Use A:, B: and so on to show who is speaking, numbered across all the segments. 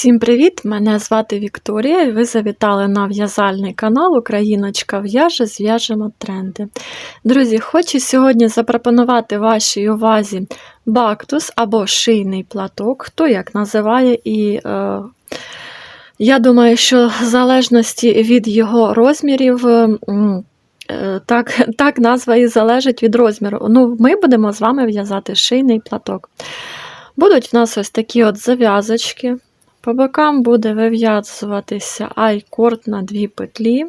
A: Всім привіт! Мене звати Вікторія і ви завітали на в'язальний канал Україночка в'яже, зв'яжемо тренди. Друзі, хочу сьогодні запропонувати вашій увазі бактус або шийний платок, хто як називає, і е, я думаю, що в залежності від його розмірів. е, Так, так, назва і залежить від розміру. Ну, Ми будемо з вами в'язати шийний платок. Будуть в нас ось такі от зав'язочки. По бокам буде вив'язуватися айкорд на дві петлі.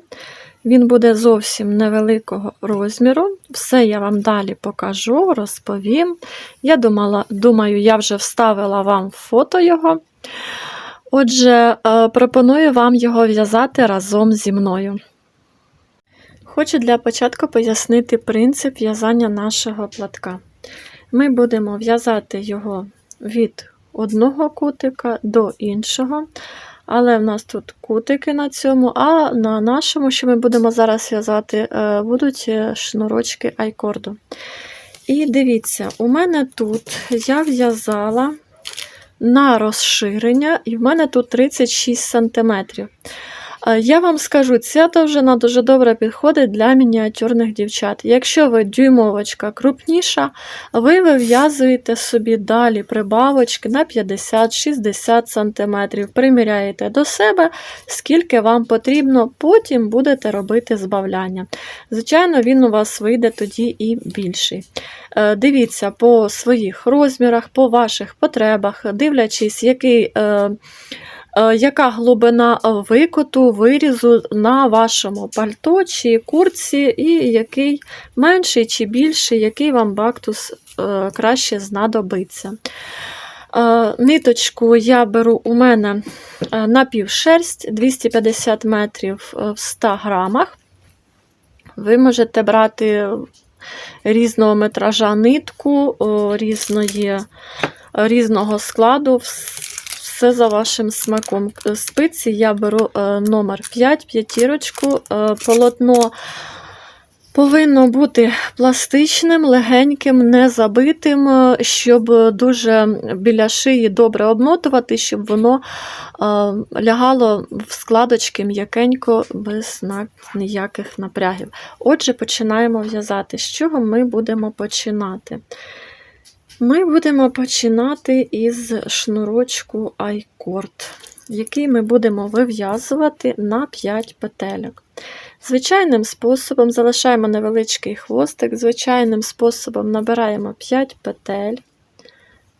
A: Він буде зовсім невеликого розміру. Все я вам далі покажу, розповім. Я думала, думаю, я вже вставила вам фото його. Отже, е, пропоную вам його в'язати разом зі мною. Хочу для початку пояснити принцип в'язання нашого платка. Ми будемо в'язати його від одного кутика до іншого. Але в нас тут кутики на цьому, а на нашому, що ми будемо зараз в'язати, е, будуть е, шнурочки айкорду. І дивіться, у мене тут я в'язала на розширення, і в мене тут 36 см. Я вам скажу, ця довжина дуже добре підходить для мініатюрних дівчат. Якщо ви дюймовочка крупніша, ви вив'язуєте собі далі прибавочки на 50-60 см, приміряєте до себе, скільки вам потрібно, потім будете робити збавляння. Звичайно, він у вас вийде тоді і більший. Е, дивіться по своїх розмірах, по ваших потребах, дивлячись, який. Е, Е, яка глибина викоту, вирізу на вашому пальто чи курці, і який менший чи більший, який вам бактус е, краще знадобиться. Е, ниточку я беру у мене напівшерсть 250 метрів в 100 грамах. Ви можете брати різного метража нитку, різної, різного складу все за вашим смаком. Спиці я беру е, номер 5, п'ятірочку, е, полотно. Повинно бути пластичним, легеньким, не забитим, е, щоб дуже біля шиї добре обмотувати, щоб воно лягало в складочки м'якенько, без ніяких напрягів. Отже, починаємо в'язати. З чого ми будемо починати? Ми будемо починати із шнурочку айкорд, який ми будемо вив'язувати на 5 петельок. Звичайним способом залишаємо невеличкий хвостик, звичайним способом набираємо 5 петель.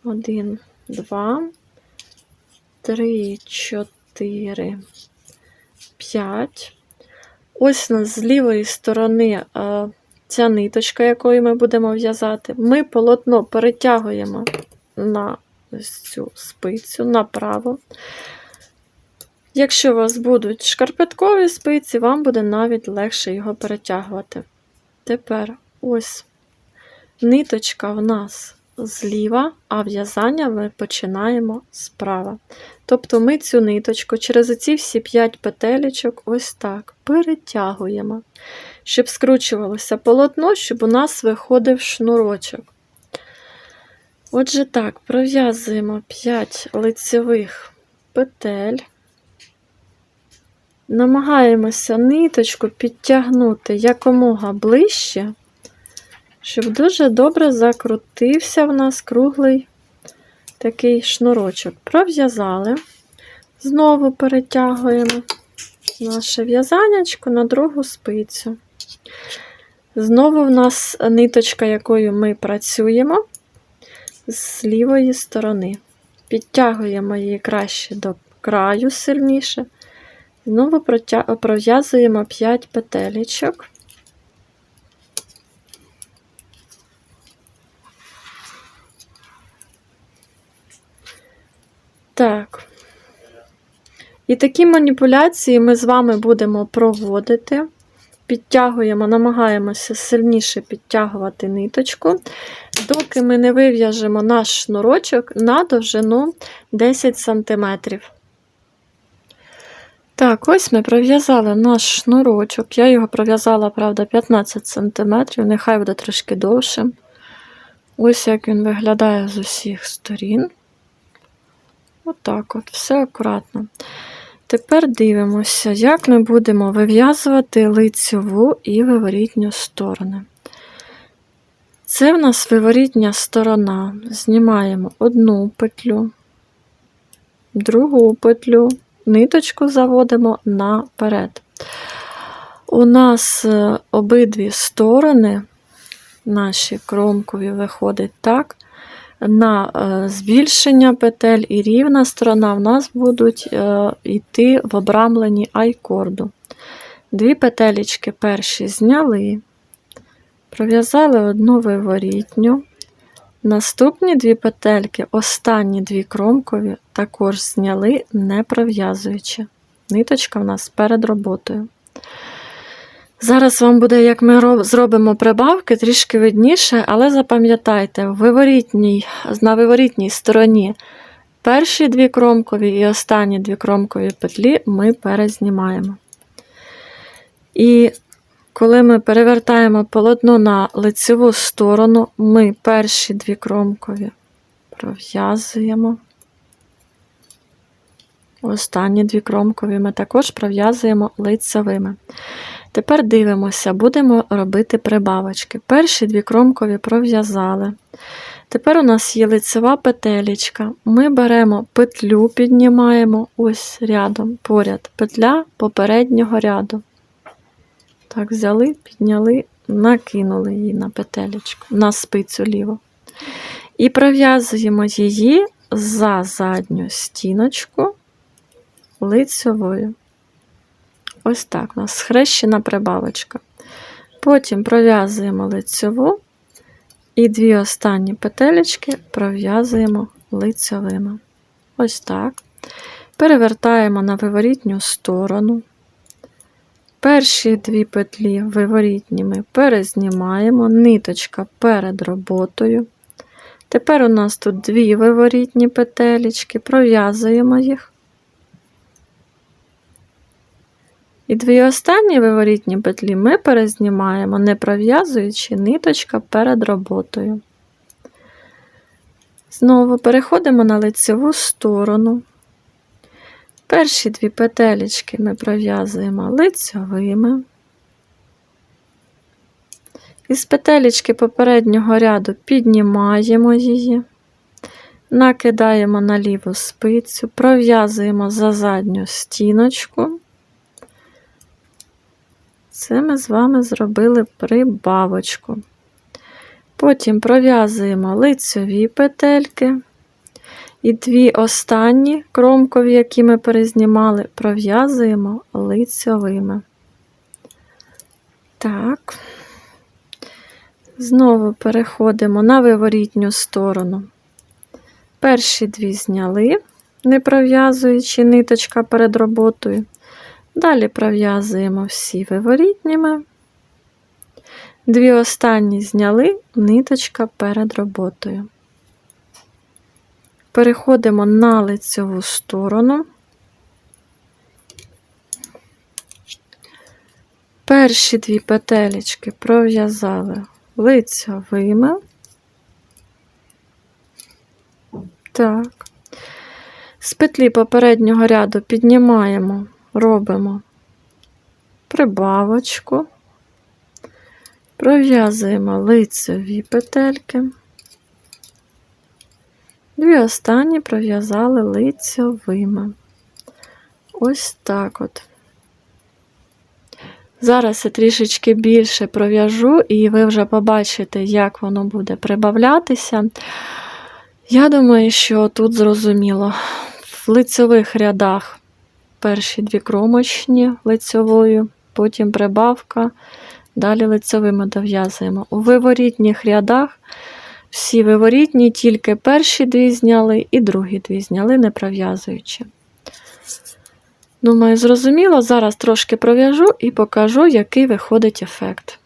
A: 1, 2, 3, 4, 5. Ось у нас з лівої сторони е, ця ниточка, якою ми будемо в'язати, ми полотно перетягуємо на цю спицю направо. Якщо у вас будуть шкарпеткові спиці, вам буде навіть легше його перетягувати. Тепер ось ниточка в нас зліва, а в'язання ми починаємо справа. Тобто ми цю ниточку через ці всі 5 петелечок ось так перетягуємо щоб скручувалося полотно, щоб у нас виходив шнурочок. Отже, так, пров'язуємо 5 лицевих петель, намагаємося ниточку підтягнути якомога ближче, щоб дуже добре закрутився в нас круглий такий шнурочок. Пров'язали, знову перетягуємо наше в'язанячко на другу спицю. Знову в нас ниточка, якою ми працюємо з лівої сторони. Підтягуємо її краще до краю сильніше. Знову пров'язуємо 5 петелечок. Так. І такі маніпуляції ми з вами будемо проводити підтягуємо, намагаємося сильніше підтягувати ниточку, доки ми не вив'яжемо наш шнурочок на довжину 10 см. Так, ось ми пров'язали наш шнурочок. Я його пров'язала, правда, 15 см, нехай буде трошки довшим. Ось як він виглядає з усіх сторін. Отак от, все акуратно. Тепер дивимося, як ми будемо вив'язувати лицьову і виворітню сторони. Це в нас виворітня сторона. Знімаємо одну петлю, другу петлю, ниточку заводимо наперед. У нас е, обидві сторони, наші кромкові, виходить так. На е, збільшення петель і рівна сторона в нас будуть е, йти в обрамленні айкорду. Дві петелечки перші зняли, пров'язали одну виворітню. Наступні дві петельки, останні дві кромкові, також зняли, не пров'язуючи. Ниточка в нас перед роботою. Зараз вам буде, як ми зробимо прибавки, трішки видніше, але запам'ятайте, на виворітній стороні перші дві кромкові і останні дві кромкові петлі ми перезнімаємо. І коли ми перевертаємо полотно на лицеву сторону, ми перші дві кромкові пров'язуємо. Останні дві кромкові ми також пров'язуємо лицевими. Тепер дивимося, будемо робити прибавочки. Перші дві кромкові пров'язали. Тепер у нас є лицева петелечка. Ми беремо петлю, піднімаємо ось рядом поряд, петля попереднього ряду. Так, взяли, підняли, накинули її на петелечку, на спицю ліву. І пров'язуємо її за задню стіночку лицевою. Ось так у нас схрещена прибавочка. Потім пров'язуємо лицьову і дві останні петелечки пров'язуємо лицьовими. Ось так. Перевертаємо на виворітню сторону. Перші дві петлі виворітні ми перезнімаємо, ниточка перед роботою. Тепер у нас тут дві виворітні петелечки, пров'язуємо їх. І дві останні виворітні петлі ми перезнімаємо, не пров'язуючи ниточка перед роботою. Знову переходимо на лицеву сторону. Перші дві петелечки ми пров'язуємо лицьовими. Із петелечки попереднього ряду піднімаємо її, накидаємо на ліву спицю, пров'язуємо за задню стіночку. Це ми з вами зробили прибавочку. Потім пров'язуємо лицьові петельки. І дві останні кромкові, які ми перезнімали, пров'язуємо лицьовими. Так. Знову переходимо на виворітню сторону. Перші дві зняли, не пров'язуючи ниточка перед роботою. Далі пров'язуємо всі виворітніми. Дві останні зняли ниточка перед роботою. Переходимо на лицеву сторону. Перші дві петелечки пров'язали лицьовими. Так. З петлі попереднього ряду піднімаємо робимо прибавочку, пров'язуємо лицеві петельки, дві останні пров'язали лицьовими. Ось так от. Зараз я трішечки більше пров'яжу, і ви вже побачите, як воно буде прибавлятися. Я думаю, що тут зрозуміло, в лицьових рядах перші дві кромочні лицьовою, потім прибавка, далі лицьовими дов'язуємо. У виворітніх рядах всі виворітні, тільки перші дві зняли і другі дві зняли, не пров'язуючи. Думаю, зрозуміло, зараз трошки пров'яжу і покажу, який виходить ефект.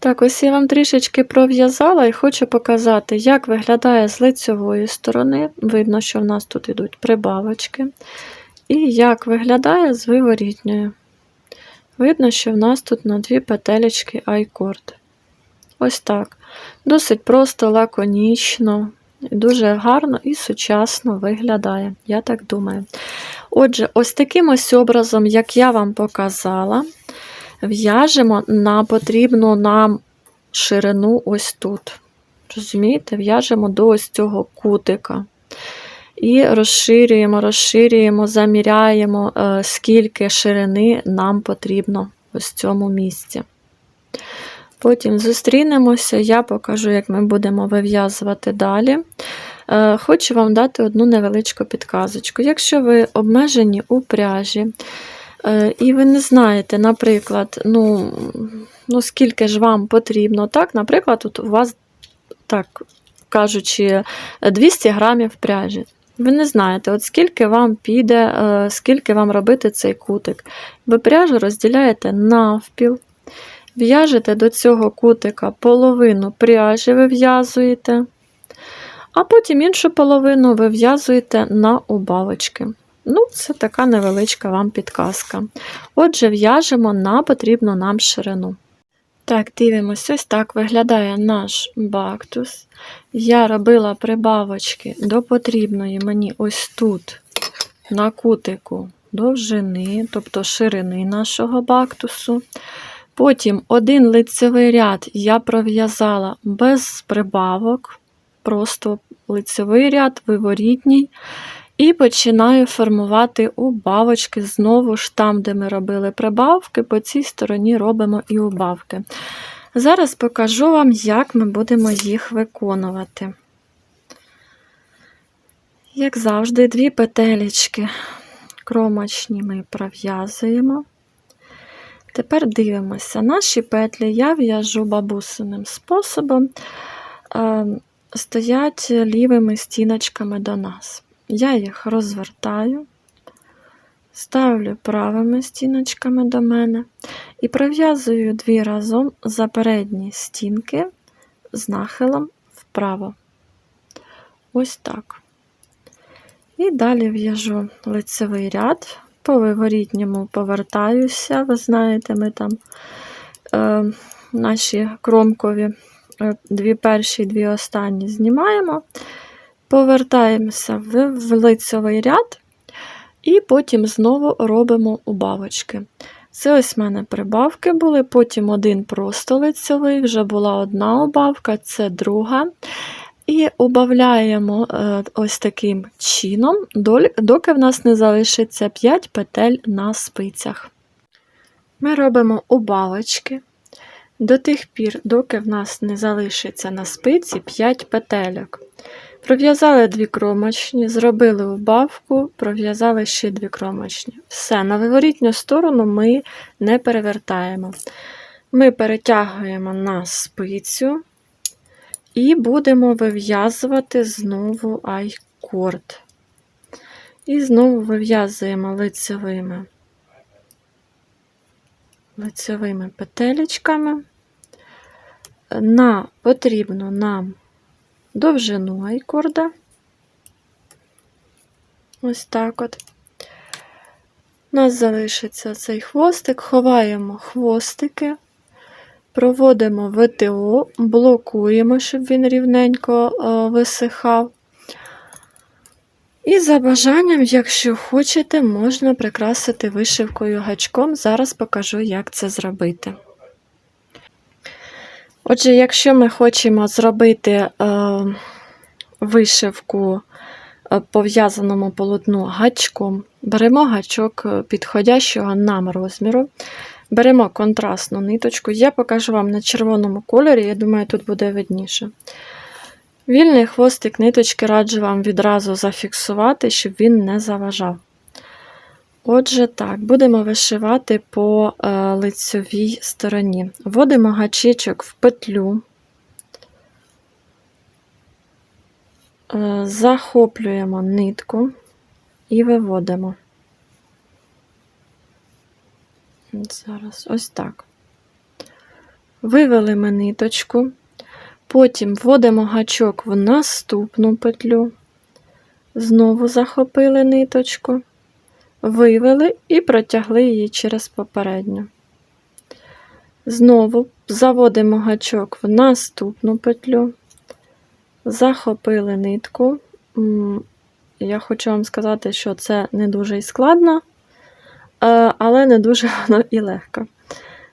A: Так, ось я вам трішечки пров'язала і хочу показати, як виглядає з лицевої сторони. Видно, що в нас тут йдуть прибавочки. І як виглядає з виворітньої. Видно, що в нас тут на дві петелечки айкорд. Ось так. Досить просто, лаконічно. Дуже гарно і сучасно виглядає, я так думаю. Отже, ось таким ось образом, як я вам показала, в'яжемо на потрібну нам ширину ось тут. Розумієте, в'яжемо до ось цього кутика. І розширюємо, розширюємо, заміряємо, е, скільки ширини нам потрібно ось в цьому місці. Потім зустрінемося, я покажу, як ми будемо вив'язувати далі. Е, Хочу вам дати одну невеличку підказочку. Якщо ви обмежені у пряжі, і ви не знаєте, наприклад, ну, ну скільки ж вам потрібно, так, наприклад, тут у вас, так кажучи, 200 грамів пряжі. Ви не знаєте, от скільки вам піде, е, скільки вам робити цей кутик. Ви пряжу розділяєте навпіл, в'яжете до цього кутика половину пряжі вив'язуєте, а потім іншу половину ви в'язуєте на убавочки. Ну, це така невеличка вам підказка. Отже, в'яжемо на потрібну нам ширину. Так, дивимося, ось так виглядає наш бактус. Я робила прибавочки до потрібної мені ось тут, на кутику довжини, тобто ширини нашого бактусу. Потім один лицевий ряд я пров'язала без прибавок, просто лицевий ряд, виворітній. І починаю формувати убавочки знову ж там, де ми робили прибавки, по цій стороні робимо і убавки. Зараз покажу вам, як ми будемо їх виконувати. Як завжди, дві петелечки кромочні ми пров'язуємо. Тепер дивимося, наші петлі я в'яжу бабусиним способом, е, стоять лівими стіночками до нас. Я їх розвертаю, ставлю правими стіночками до мене і пров'язую дві разом за передні стінки з нахилом вправо. Ось так. І далі в'яжу лицевий ряд, по виворітньому повертаюся. Ви знаєте, ми там е, наші кромкові е, дві перші, дві останні знімаємо. Повертаємося в, лицьовий ряд, і потім знову робимо убавочки. Це ось в мене прибавки були, потім один просто лицьовий, вже була одна убавка, це друга. І убавляємо е, ось таким чином, доки в нас не залишиться 5 петель на спицях. Ми робимо убавочки до тих пір, доки в нас не залишиться на спиці 5 петельок. Пров'язали дві кромочні, зробили убавку, пров'язали ще дві кромочні. Все, на виворітню сторону ми не перевертаємо. Ми перетягуємо на спицю і будемо вив'язувати знову айкорд. І знову вив'язуємо лицевими, лицевими петелечками на потрібну нам довжину айкорда. Ось так от. У нас залишиться цей хвостик, ховаємо хвостики, проводимо ВТО, блокуємо, щоб він рівненько е, висихав. І за бажанням, якщо хочете, можна прикрасити вишивкою гачком. Зараз покажу, як це зробити. Отже, якщо ми хочемо зробити е, вишивку е, по в'язаному полотну гачком, беремо гачок е, підходящого нам розміру, беремо контрастну ниточку. Я покажу вам на червоному кольорі, я думаю, тут буде видніше. Вільний хвостик ниточки раджу вам відразу зафіксувати, щоб він не заважав. Отже, так, будемо вишивати по е, лицьовій стороні. Вводимо гачечок в петлю, е, захоплюємо нитку і виводимо. Зараз ось так. Вивели ми ниточку, потім вводимо гачок в наступну петлю, знову захопили ниточку вивели і протягли її через попередню. Знову заводимо гачок в наступну петлю, захопили нитку. Я хочу вам сказати, що це не дуже і складно, е, але не дуже воно і легко.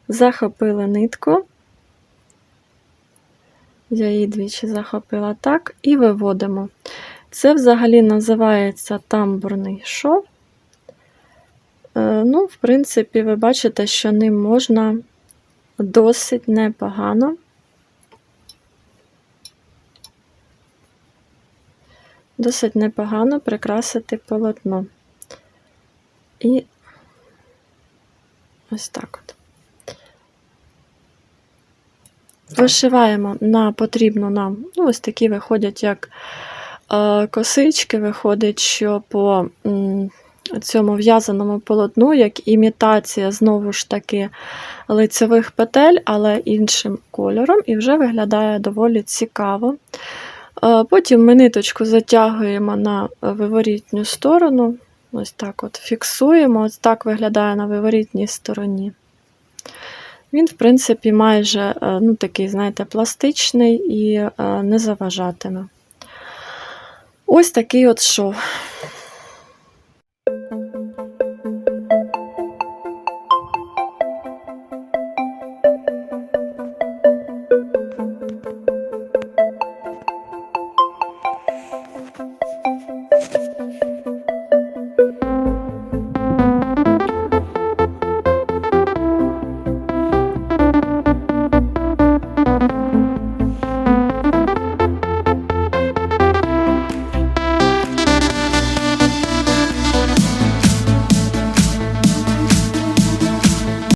A: Захопили нитку. Я її двічі захопила так і виводимо. Це взагалі називається тамбурний шов. Е, Ну, в принципі, ви бачите, що ним можна досить непогано. Досить непогано прикрасити полотно. І ось так от. Вишиваємо на потрібну нам, ну, ось такі виходять як е, косички, виходить, що по цьому в'язаному полотну, як імітація, знову ж таки, лицевих петель, але іншим кольором, і вже виглядає доволі цікаво. Е, Потім ми ниточку затягуємо на виворітню сторону, ось так от фіксуємо, ось так виглядає на виворітній стороні. Він, в принципі, майже е, ну, такий, знаєте, пластичний і е, не заважатиме. Ось такий от шов.